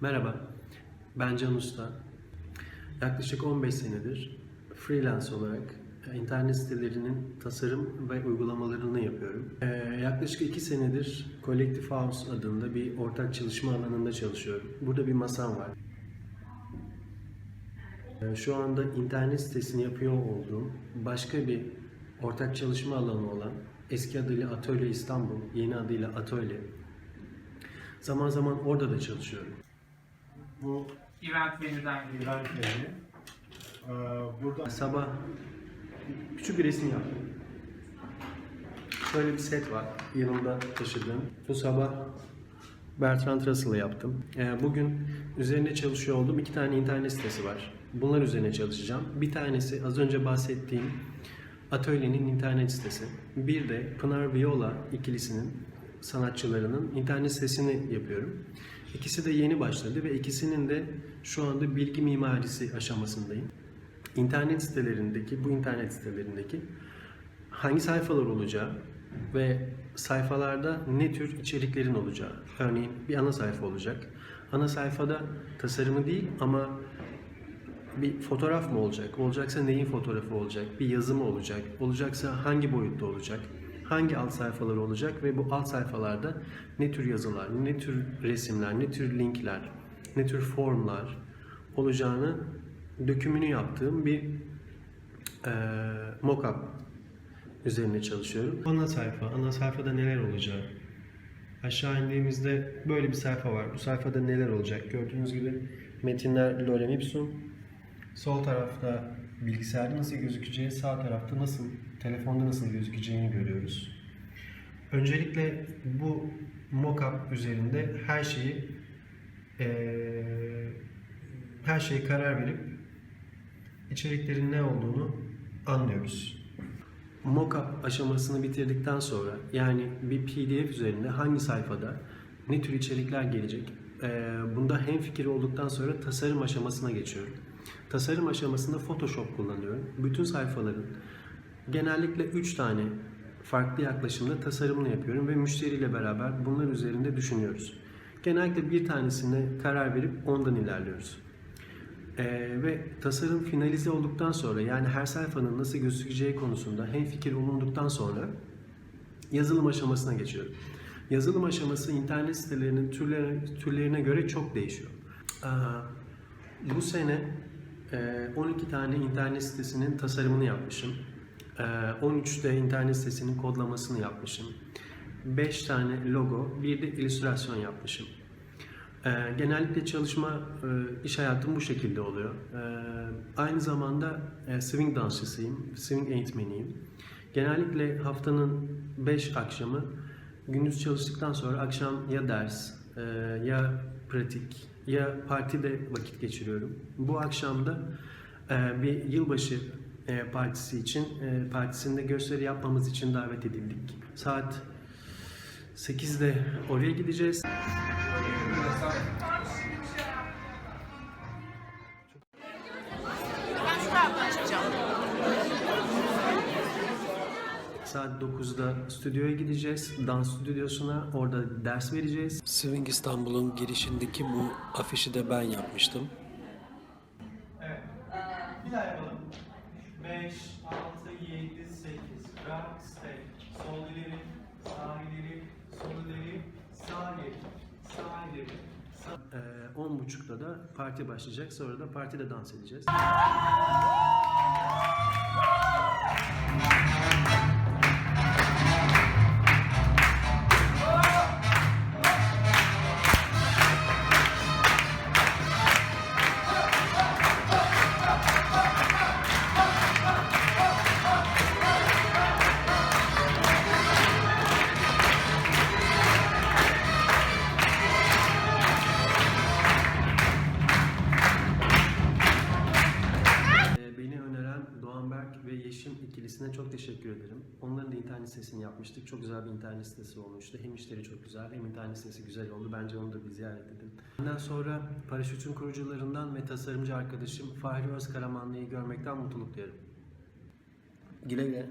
Merhaba, ben Can Usta. Yaklaşık 15 senedir freelance olarak e, internet sitelerinin tasarım ve uygulamalarını yapıyorum. Ee, yaklaşık 2 senedir Collective House adında bir ortak çalışma alanında çalışıyorum. Burada bir masam var. Ee, Şu anda internet sitesini yapıyor olduğum başka bir ortak çalışma alanı olan eski adıyla Atölye İstanbul, yeni adıyla Atölye. Zaman zaman orada da çalışıyorum. Bu Event menüden geliyor. event menü. Ee, burada Sabah küçük bir resim yaptım. Şöyle bir set var yanımda taşıdığım. Bu sabah Bertrand Russell'ı yaptım. Ee, Bugün üzerine çalışıyor olduğum iki tane internet sitesi var. Bunlar üzerine çalışacağım. Bir tanesi az önce bahsettiğim atölyenin internet sitesi. Bir de Pınar Viola ikilisinin sanatçılarının internet sitesini yapıyorum. İkisi de yeni başladı ve ikisinin de şu anda bilgi mimarisi aşamasındayım. İnternet sitelerindeki, bu internet sitelerindeki hangi sayfalar olacağı ve sayfalarda ne tür içeriklerin olacağı. Örneğin bir ana sayfa olacak. Ana sayfada tasarımı değil ama bir fotoğraf mı olacak? Olacaksa neyin fotoğrafı olacak? Bir yazı mı olacak? Olacaksa hangi boyutta olacak? Hangi alt sayfaları olacak ve bu alt sayfalarda ne tür yazılar, ne tür resimler, ne tür linkler, ne tür formlar olacağını dökümünü yaptığım bir eee mockup üzerine çalışıyorum. Ana sayfa, ana sayfada neler olacak? Aşağı indiğimizde böyle bir sayfa var. Bu sayfada neler olacak? Gördüğünüz gibi metinler lorem ipsum. Sol tarafta bilgisayarda nasıl gözükeceği, sağ tarafta nasıl, telefonda nasıl gözükeceğini görüyoruz. Öncelikle bu mockup üzerinde her şeyi eee, her şeye karar verip içeriklerin ne olduğunu anlıyoruz. Mockup aşamasını bitirdikten sonra yani bir PDF üzerinde hangi sayfada ne tür içerikler gelecek eee, bunda hem fikir olduktan sonra tasarım aşamasına geçiyorum. Tasarım aşamasında Photoshop kullanıyorum. Bütün sayfaların genellikle 3 tane farklı yaklaşımda tasarımını yapıyorum ve müşteriyle beraber bunlar üzerinde düşünüyoruz. Genellikle bir tanesine karar verip ondan ilerliyoruz. Ee, ve tasarım finalize olduktan sonra yani her sayfanın nasıl gözükeceği konusunda hem fikir olunduktan sonra yazılım aşamasına geçiyorum. Yazılım aşaması internet sitelerinin türlerine, türlerine göre çok değişiyor. Aa, bu sene 12 tane internet sitesinin tasarımını yapmışım. E, 13 de internet sitesinin kodlamasını yapmışım. 5 tane logo, bir de illüstrasyon yapmışım. Ee, genellikle çalışma, e, iş hayatım bu şekilde oluyor. Ee, aynı zamanda e, swing dansçısıyım, swing eğitmeniyim. Genellikle haftanın 5 akşamı gündüz çalıştıktan sonra akşam ya ders, e, ya pratik, ya partide vakit geçiriyorum. Bu akşamda e, bir yılbaşı e, partisi için, e, partisinde gösteri yapmamız için davet edildik. Saat 8'de oraya gideceğiz. Saat 9'da stüdyoya gideceğiz. Dans stüdyosuna. Orada ders vereceğiz. Swing İstanbul'un girişindeki bu afişi de ben yapmıştım. Evet. Bir daha yapalım. 5, 6, 7, 8. Rock, stay. Sol ileri, sağ ileri, sol ileri, sağ ileri, sağ ileri. Sağ... Ee, 10.30'da da parti başlayacak. Sonra da partide dans edeceğiz. Ve Yeşim ikilisine çok teşekkür ederim. Onların da internet sitesini yapmıştık. Çok güzel bir internet sitesi olmuştu. Hem işleri çok güzel hem internet sitesi güzel oldu. Bence onu da bir ziyaret edin. Ondan sonra Paraşüt'ün kurucularından ve tasarımcı arkadaşım Fahri Özkaramanlı'yı görmekten mutluluk duyarım. Güle güle.